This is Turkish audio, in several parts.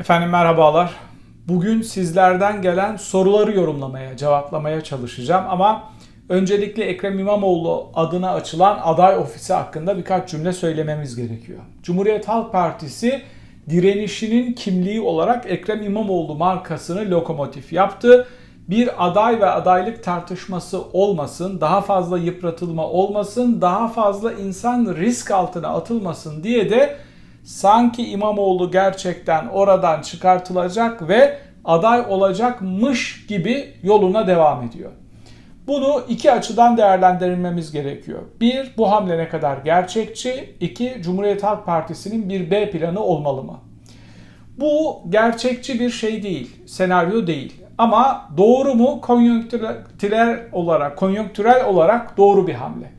Efendim merhabalar. Bugün sizlerden gelen soruları yorumlamaya, cevaplamaya çalışacağım ama öncelikle Ekrem İmamoğlu adına açılan aday ofisi hakkında birkaç cümle söylememiz gerekiyor. Cumhuriyet Halk Partisi direnişinin kimliği olarak Ekrem İmamoğlu markasını lokomotif yaptı. Bir aday ve adaylık tartışması olmasın, daha fazla yıpratılma olmasın, daha fazla insan risk altına atılmasın diye de sanki İmamoğlu gerçekten oradan çıkartılacak ve aday olacakmış gibi yoluna devam ediyor. Bunu iki açıdan değerlendirmemiz gerekiyor. Bir, bu hamle ne kadar gerçekçi? İki, Cumhuriyet Halk Partisi'nin bir B planı olmalı mı? Bu gerçekçi bir şey değil, senaryo değil. Ama doğru mu? Konjonktürel olarak, konjonktürel olarak doğru bir hamle.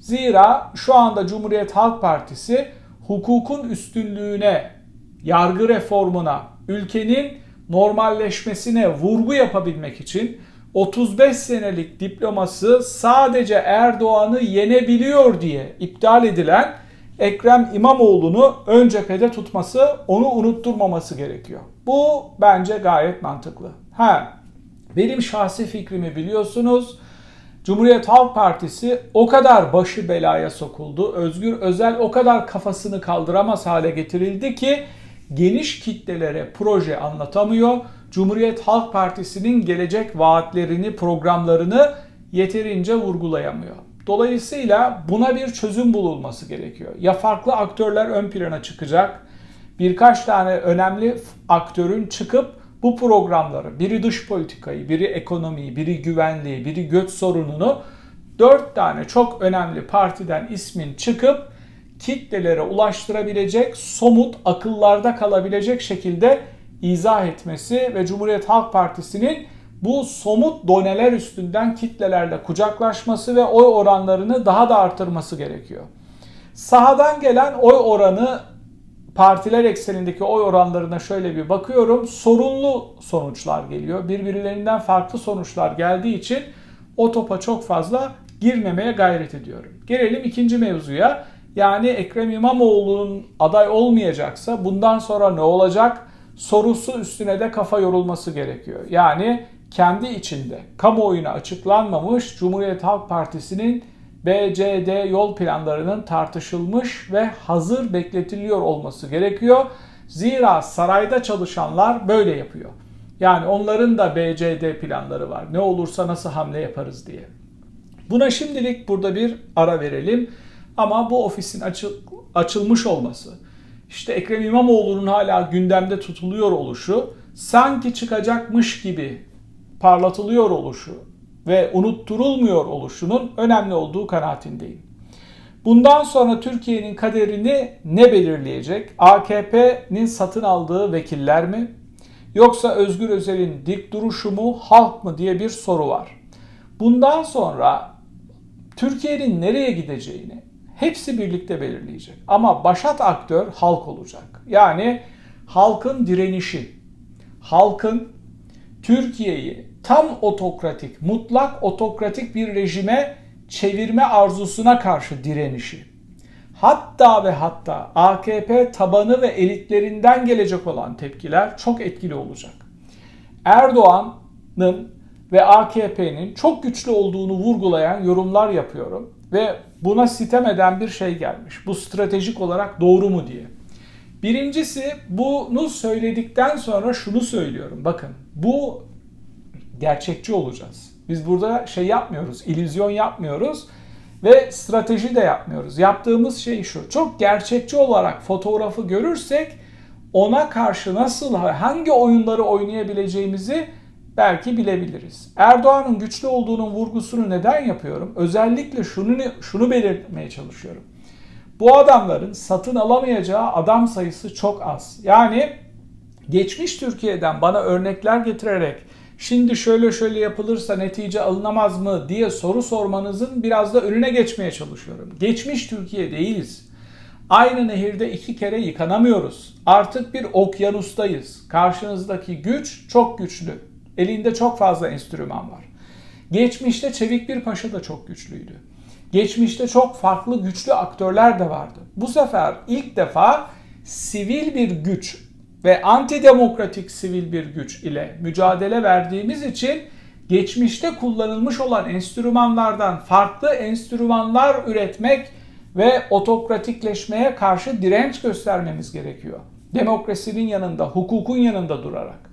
Zira şu anda Cumhuriyet Halk Partisi hukukun üstünlüğüne, yargı reformuna, ülkenin normalleşmesine vurgu yapabilmek için 35 senelik diploması sadece Erdoğan'ı yenebiliyor diye iptal edilen Ekrem İmamoğlu'nu ön cephede tutması, onu unutturmaması gerekiyor. Bu bence gayet mantıklı. Ha, benim şahsi fikrimi biliyorsunuz. Cumhuriyet Halk Partisi o kadar başı belaya sokuldu. Özgür Özel o kadar kafasını kaldıramaz hale getirildi ki geniş kitlelere proje anlatamıyor. Cumhuriyet Halk Partisi'nin gelecek vaatlerini, programlarını yeterince vurgulayamıyor. Dolayısıyla buna bir çözüm bulunması gerekiyor. Ya farklı aktörler ön plana çıkacak, birkaç tane önemli aktörün çıkıp bu programları, biri dış politikayı, biri ekonomiyi, biri güvenliği, biri göç sorununu dört tane çok önemli partiden ismin çıkıp kitlelere ulaştırabilecek, somut, akıllarda kalabilecek şekilde izah etmesi ve Cumhuriyet Halk Partisi'nin bu somut doneler üstünden kitlelerle kucaklaşması ve oy oranlarını daha da artırması gerekiyor. Sahadan gelen oy oranı partiler eksenindeki oy oranlarına şöyle bir bakıyorum. Sorunlu sonuçlar geliyor. Birbirlerinden farklı sonuçlar geldiği için o topa çok fazla girmemeye gayret ediyorum. Gelelim ikinci mevzuya. Yani Ekrem İmamoğlu'nun aday olmayacaksa bundan sonra ne olacak? Sorusu üstüne de kafa yorulması gerekiyor. Yani kendi içinde kamuoyuna açıklanmamış Cumhuriyet Halk Partisi'nin BCD yol planlarının tartışılmış ve hazır bekletiliyor olması gerekiyor. Zira sarayda çalışanlar böyle yapıyor. Yani onların da BCD planları var. Ne olursa nasıl hamle yaparız diye. Buna şimdilik burada bir ara verelim. Ama bu ofisin açıl, açılmış olması, işte Ekrem İmamoğlu'nun hala gündemde tutuluyor oluşu, sanki çıkacakmış gibi parlatılıyor oluşu ve unutturulmuyor oluşunun önemli olduğu kanaatindeyim. Bundan sonra Türkiye'nin kaderini ne belirleyecek? AKP'nin satın aldığı vekiller mi? Yoksa Özgür Özel'in dik duruşu mu, halk mı diye bir soru var. Bundan sonra Türkiye'nin nereye gideceğini hepsi birlikte belirleyecek. Ama başat aktör halk olacak. Yani halkın direnişi, halkın Türkiye'yi tam otokratik, mutlak otokratik bir rejime çevirme arzusuna karşı direnişi. Hatta ve hatta AKP tabanı ve elitlerinden gelecek olan tepkiler çok etkili olacak. Erdoğan'ın ve AKP'nin çok güçlü olduğunu vurgulayan yorumlar yapıyorum ve buna sitem eden bir şey gelmiş. Bu stratejik olarak doğru mu diye. Birincisi bunu söyledikten sonra şunu söylüyorum. Bakın bu gerçekçi olacağız. Biz burada şey yapmıyoruz, illüzyon yapmıyoruz ve strateji de yapmıyoruz. Yaptığımız şey şu. Çok gerçekçi olarak fotoğrafı görürsek ona karşı nasıl hangi oyunları oynayabileceğimizi belki bilebiliriz. Erdoğan'ın güçlü olduğunun vurgusunu neden yapıyorum? Özellikle şunu şunu belirtmeye çalışıyorum. Bu adamların satın alamayacağı adam sayısı çok az. Yani geçmiş Türkiye'den bana örnekler getirerek şimdi şöyle şöyle yapılırsa netice alınamaz mı diye soru sormanızın biraz da önüne geçmeye çalışıyorum. Geçmiş Türkiye değiliz. Aynı nehirde iki kere yıkanamıyoruz. Artık bir okyanustayız. Karşınızdaki güç çok güçlü. Elinde çok fazla enstrüman var. Geçmişte Çevik bir Paşa da çok güçlüydü. Geçmişte çok farklı güçlü aktörler de vardı. Bu sefer ilk defa sivil bir güç ve antidemokratik sivil bir güç ile mücadele verdiğimiz için geçmişte kullanılmış olan enstrümanlardan farklı enstrümanlar üretmek ve otokratikleşmeye karşı direnç göstermemiz gerekiyor. Demokrasinin yanında, hukukun yanında durarak.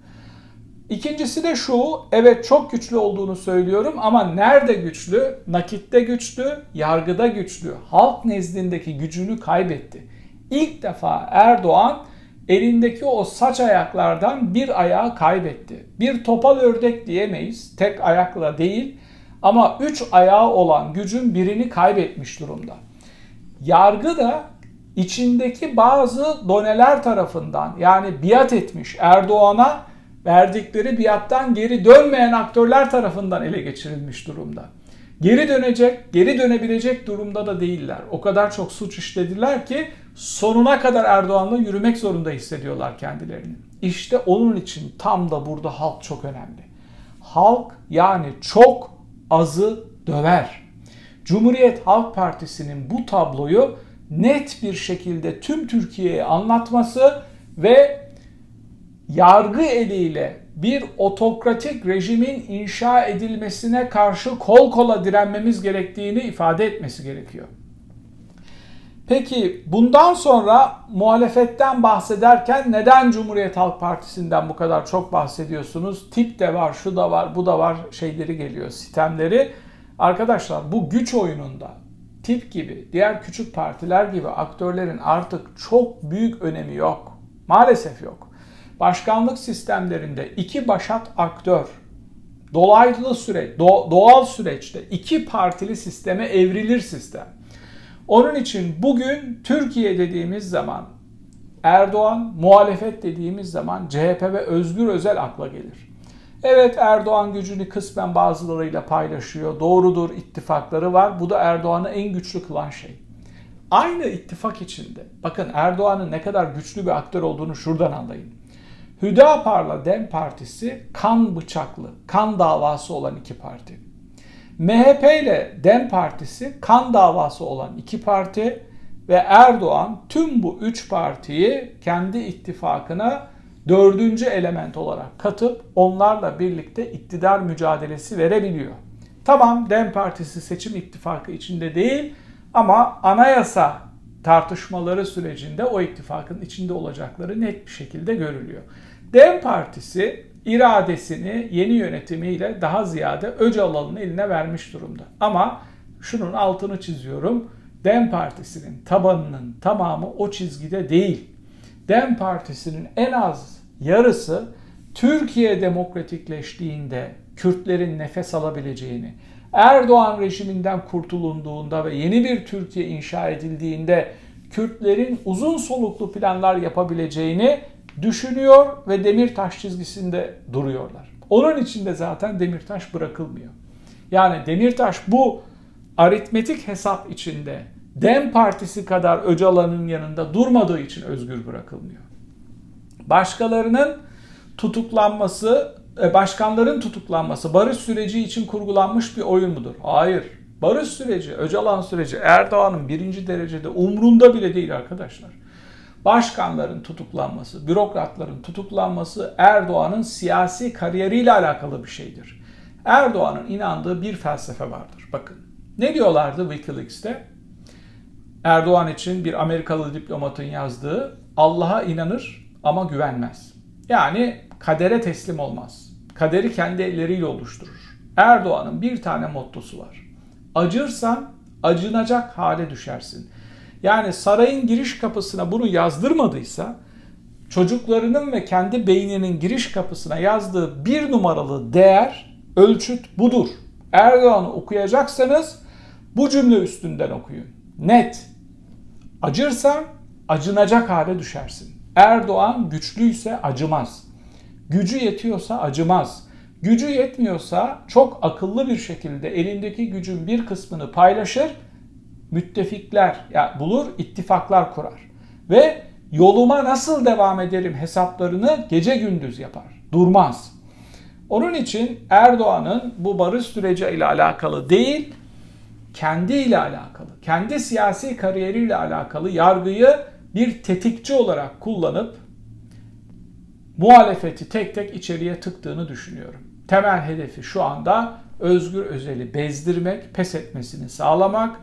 İkincisi de şu, evet çok güçlü olduğunu söylüyorum ama nerede güçlü? Nakitte güçlü, yargıda güçlü. Halk nezdindeki gücünü kaybetti. İlk defa Erdoğan elindeki o saç ayaklardan bir ayağı kaybetti. Bir topal ördek diyemeyiz, tek ayakla değil ama üç ayağı olan gücün birini kaybetmiş durumda. Yargı da içindeki bazı doneler tarafından yani biat etmiş Erdoğan'a verdikleri biattan geri dönmeyen aktörler tarafından ele geçirilmiş durumda. Geri dönecek, geri dönebilecek durumda da değiller. O kadar çok suç işlediler ki sonuna kadar Erdoğan'la yürümek zorunda hissediyorlar kendilerini. İşte onun için tam da burada halk çok önemli. Halk yani çok azı döver. Cumhuriyet Halk Partisi'nin bu tabloyu net bir şekilde tüm Türkiye'ye anlatması ve yargı eliyle bir otokratik rejimin inşa edilmesine karşı kol kola direnmemiz gerektiğini ifade etmesi gerekiyor. Peki bundan sonra muhalefetten bahsederken neden Cumhuriyet Halk Partisi'nden bu kadar çok bahsediyorsunuz? Tip de var, şu da var, bu da var şeyleri geliyor, sistemleri. Arkadaşlar bu güç oyununda tip gibi, diğer küçük partiler gibi aktörlerin artık çok büyük önemi yok. Maalesef yok. Başkanlık sistemlerinde iki başat aktör dolaylı süreç, doğal süreçte iki partili sisteme evrilir sistem. Onun için bugün Türkiye dediğimiz zaman Erdoğan, muhalefet dediğimiz zaman CHP ve Özgür Özel akla gelir. Evet Erdoğan gücünü kısmen bazılarıyla paylaşıyor. Doğrudur ittifakları var. Bu da Erdoğan'ı en güçlü kılan şey. Aynı ittifak içinde bakın Erdoğan'ın ne kadar güçlü bir aktör olduğunu şuradan anlayın. Hüdapar'la Dem Partisi kan bıçaklı, kan davası olan iki parti. MHP ile Dem Partisi kan davası olan iki parti ve Erdoğan tüm bu üç partiyi kendi ittifakına dördüncü element olarak katıp onlarla birlikte iktidar mücadelesi verebiliyor. Tamam Dem Partisi seçim ittifakı içinde değil ama anayasa tartışmaları sürecinde o ittifakın içinde olacakları net bir şekilde görülüyor. Dem Partisi iradesini yeni yönetimiyle daha ziyade Öcalan'ın eline vermiş durumda. Ama şunun altını çiziyorum. Dem Partisi'nin tabanının tamamı o çizgide değil. Dem Partisi'nin en az yarısı Türkiye demokratikleştiğinde Kürtlerin nefes alabileceğini, Erdoğan rejiminden kurtulunduğunda ve yeni bir Türkiye inşa edildiğinde Kürtlerin uzun soluklu planlar yapabileceğini düşünüyor ve Demirtaş çizgisinde duruyorlar. Onun için de zaten Demirtaş bırakılmıyor. Yani Demirtaş bu aritmetik hesap içinde Dem Partisi kadar Öcalan'ın yanında durmadığı için özgür bırakılmıyor. Başkalarının tutuklanması, e, başkanların tutuklanması barış süreci için kurgulanmış bir oyun mudur? Hayır. Barış süreci, Öcalan süreci Erdoğan'ın birinci derecede umrunda bile değil arkadaşlar başkanların tutuklanması, bürokratların tutuklanması Erdoğan'ın siyasi kariyeriyle alakalı bir şeydir. Erdoğan'ın inandığı bir felsefe vardır. Bakın ne diyorlardı Wikileaks'te? Erdoğan için bir Amerikalı diplomatın yazdığı Allah'a inanır ama güvenmez. Yani kadere teslim olmaz. Kaderi kendi elleriyle oluşturur. Erdoğan'ın bir tane mottosu var. Acırsan acınacak hale düşersin. Yani sarayın giriş kapısına bunu yazdırmadıysa çocuklarının ve kendi beyninin giriş kapısına yazdığı bir numaralı değer, ölçüt budur. Erdoğan'ı okuyacaksanız bu cümle üstünden okuyun. Net. Acırsan acınacak hale düşersin. Erdoğan güçlüyse acımaz. Gücü yetiyorsa acımaz. Gücü yetmiyorsa çok akıllı bir şekilde elindeki gücün bir kısmını paylaşır müttefikler ya bulur, ittifaklar kurar. Ve yoluma nasıl devam ederim hesaplarını gece gündüz yapar. Durmaz. Onun için Erdoğan'ın bu barış süreci ile alakalı değil, kendi ile alakalı, kendi siyasi kariyeriyle alakalı yargıyı bir tetikçi olarak kullanıp muhalefeti tek tek içeriye tıktığını düşünüyorum. Temel hedefi şu anda Özgür Özel'i bezdirmek, pes etmesini sağlamak.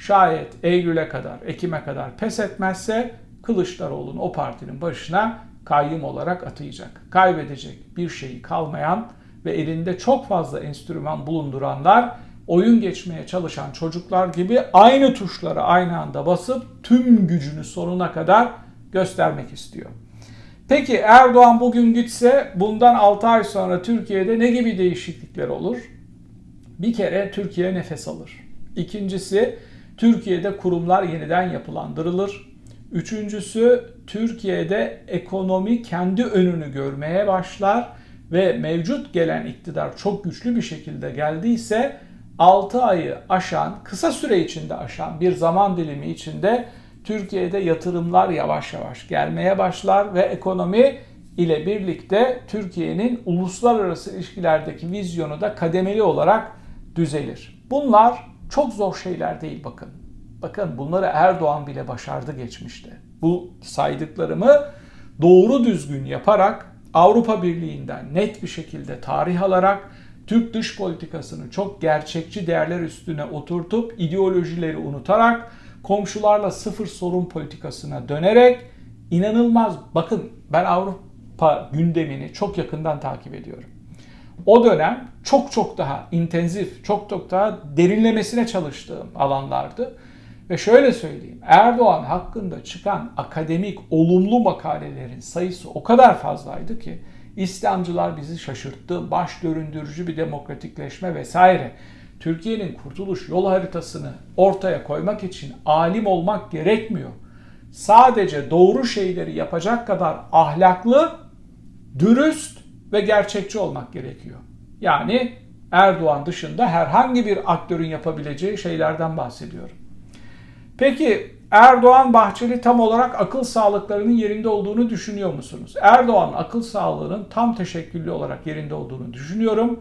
Şayet Eylül'e kadar, Ekim'e kadar pes etmezse Kılıçdaroğlu'nu o partinin başına kayyum olarak atayacak. Kaybedecek bir şeyi kalmayan ve elinde çok fazla enstrüman bulunduranlar oyun geçmeye çalışan çocuklar gibi aynı tuşlara aynı anda basıp tüm gücünü sonuna kadar göstermek istiyor. Peki Erdoğan bugün gitse bundan 6 ay sonra Türkiye'de ne gibi değişiklikler olur? Bir kere Türkiye nefes alır. İkincisi Türkiye'de kurumlar yeniden yapılandırılır. Üçüncüsü Türkiye'de ekonomi kendi önünü görmeye başlar ve mevcut gelen iktidar çok güçlü bir şekilde geldiyse 6 ayı aşan, kısa süre içinde aşan bir zaman dilimi içinde Türkiye'de yatırımlar yavaş yavaş gelmeye başlar ve ekonomi ile birlikte Türkiye'nin uluslararası ilişkilerdeki vizyonu da kademeli olarak düzelir. Bunlar çok zor şeyler değil bakın. Bakın bunları Erdoğan bile başardı geçmişte. Bu saydıklarımı doğru düzgün yaparak Avrupa Birliği'nden net bir şekilde tarih alarak Türk dış politikasını çok gerçekçi değerler üstüne oturtup ideolojileri unutarak komşularla sıfır sorun politikasına dönerek inanılmaz bakın ben Avrupa gündemini çok yakından takip ediyorum. O dönem çok çok daha intensif, çok çok daha derinlemesine çalıştığım alanlardı. Ve şöyle söyleyeyim, Erdoğan hakkında çıkan akademik olumlu makalelerin sayısı o kadar fazlaydı ki İslamcılar bizi şaşırttı, baş döründürücü bir demokratikleşme vesaire. Türkiye'nin kurtuluş yol haritasını ortaya koymak için alim olmak gerekmiyor. Sadece doğru şeyleri yapacak kadar ahlaklı, dürüst ve gerçekçi olmak gerekiyor. Yani Erdoğan dışında herhangi bir aktörün yapabileceği şeylerden bahsediyorum. Peki Erdoğan Bahçeli tam olarak akıl sağlıklarının yerinde olduğunu düşünüyor musunuz? Erdoğan akıl sağlığının tam teşekküllü olarak yerinde olduğunu düşünüyorum.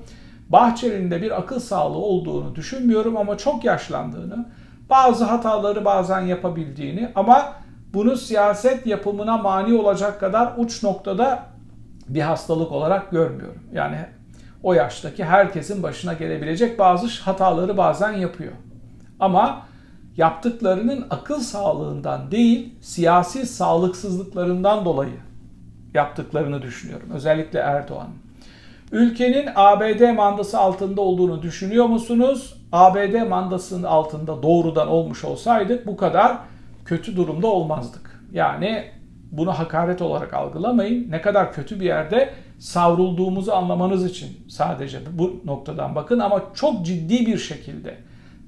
Bahçeli'nin de bir akıl sağlığı olduğunu düşünmüyorum ama çok yaşlandığını, bazı hataları bazen yapabildiğini ama bunu siyaset yapımına mani olacak kadar uç noktada bir hastalık olarak görmüyorum. Yani o yaştaki herkesin başına gelebilecek bazı hataları bazen yapıyor. Ama yaptıklarının akıl sağlığından değil, siyasi sağlıksızlıklarından dolayı yaptıklarını düşünüyorum. Özellikle Erdoğan. Ülkenin ABD mandası altında olduğunu düşünüyor musunuz? ABD mandasının altında doğrudan olmuş olsaydık bu kadar kötü durumda olmazdık. Yani bunu hakaret olarak algılamayın. Ne kadar kötü bir yerde savrulduğumuzu anlamanız için sadece bu noktadan bakın ama çok ciddi bir şekilde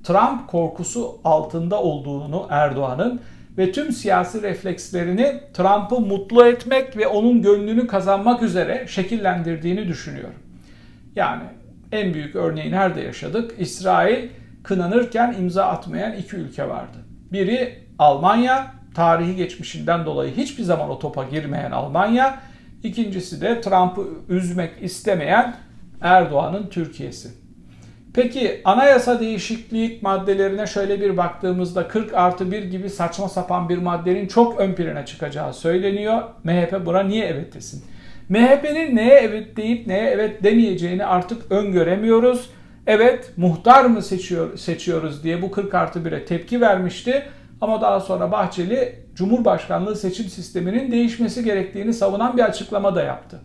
Trump korkusu altında olduğunu Erdoğan'ın ve tüm siyasi reflekslerini Trump'ı mutlu etmek ve onun gönlünü kazanmak üzere şekillendirdiğini düşünüyorum. Yani en büyük örneği nerede yaşadık? İsrail kınanırken imza atmayan iki ülke vardı. Biri Almanya, tarihi geçmişinden dolayı hiçbir zaman o topa girmeyen Almanya. İkincisi de Trump'ı üzmek istemeyen Erdoğan'ın Türkiye'si. Peki anayasa değişiklik maddelerine şöyle bir baktığımızda 40 artı 1 gibi saçma sapan bir maddenin çok ön plana çıkacağı söyleniyor. MHP buna niye evet desin? MHP'nin neye evet deyip neye evet demeyeceğini artık öngöremiyoruz. Evet muhtar mı seçiyor, seçiyoruz diye bu 40 artı 1'e tepki vermişti. Ama daha sonra Bahçeli Cumhurbaşkanlığı seçim sisteminin değişmesi gerektiğini savunan bir açıklama da yaptı.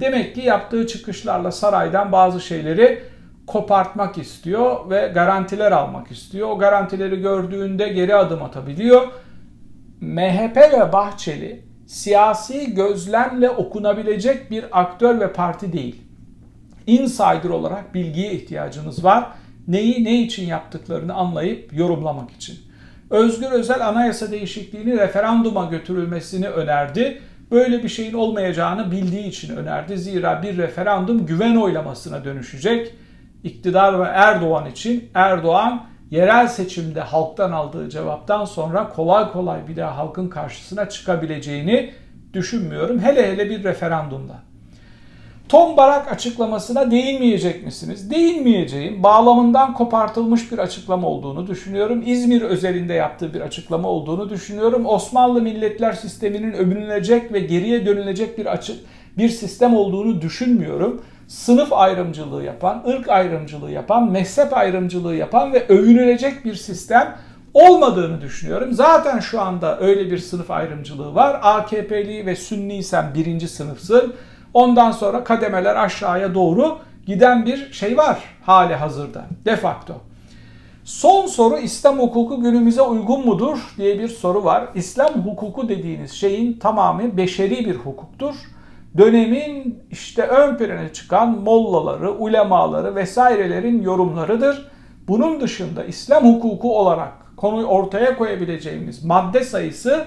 Demek ki yaptığı çıkışlarla saraydan bazı şeyleri kopartmak istiyor ve garantiler almak istiyor. O garantileri gördüğünde geri adım atabiliyor. MHP ve Bahçeli siyasi gözlemle okunabilecek bir aktör ve parti değil. Insider olarak bilgiye ihtiyacınız var. Neyi ne için yaptıklarını anlayıp yorumlamak için. Özgür Özel anayasa değişikliğini referanduma götürülmesini önerdi. Böyle bir şeyin olmayacağını bildiği için önerdi. Zira bir referandum güven oylamasına dönüşecek iktidar ve Erdoğan için Erdoğan yerel seçimde halktan aldığı cevaptan sonra kolay kolay bir daha halkın karşısına çıkabileceğini düşünmüyorum. Hele hele bir referandumda. Tom Barak açıklamasına değinmeyecek misiniz? Değinmeyeceğim. Bağlamından kopartılmış bir açıklama olduğunu düşünüyorum. İzmir özelinde yaptığı bir açıklama olduğunu düşünüyorum. Osmanlı milletler sisteminin övünülecek ve geriye dönülecek bir açık bir sistem olduğunu düşünmüyorum. Sınıf ayrımcılığı yapan, ırk ayrımcılığı yapan, mezhep ayrımcılığı yapan ve övünülecek bir sistem olmadığını düşünüyorum. Zaten şu anda öyle bir sınıf ayrımcılığı var. AKP'li ve Sünniysen birinci sınıfsın. Ondan sonra kademeler aşağıya doğru giden bir şey var hali hazırda de facto. Son soru İslam hukuku günümüze uygun mudur diye bir soru var. İslam hukuku dediğiniz şeyin tamamı beşeri bir hukuktur. Dönemin işte ön plana çıkan mollaları, ulemaları vesairelerin yorumlarıdır. Bunun dışında İslam hukuku olarak konuyu ortaya koyabileceğimiz madde sayısı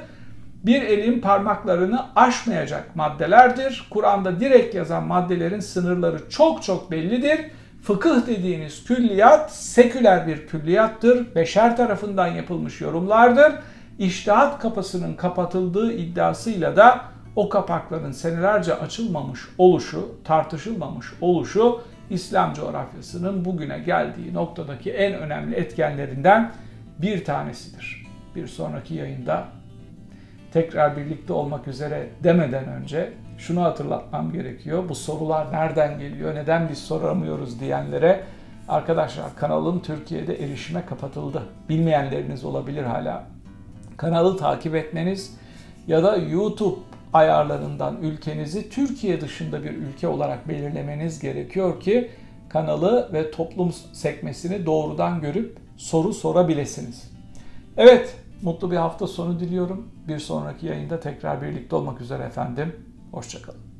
bir elin parmaklarını aşmayacak maddelerdir. Kur'an'da direkt yazan maddelerin sınırları çok çok bellidir. Fıkıh dediğiniz külliyat seküler bir külliyattır. Beşer tarafından yapılmış yorumlardır. İştihat kapısının kapatıldığı iddiasıyla da o kapakların senelerce açılmamış oluşu, tartışılmamış oluşu İslam coğrafyasının bugüne geldiği noktadaki en önemli etkenlerinden bir tanesidir. Bir sonraki yayında tekrar birlikte olmak üzere demeden önce şunu hatırlatmam gerekiyor. Bu sorular nereden geliyor, neden biz soramıyoruz diyenlere arkadaşlar kanalın Türkiye'de erişime kapatıldı. Bilmeyenleriniz olabilir hala. Kanalı takip etmeniz ya da YouTube ayarlarından ülkenizi Türkiye dışında bir ülke olarak belirlemeniz gerekiyor ki kanalı ve toplum sekmesini doğrudan görüp soru sorabilirsiniz. Evet, mutlu bir hafta sonu diliyorum. Bir sonraki yayında tekrar birlikte olmak üzere efendim. Hoşçakalın.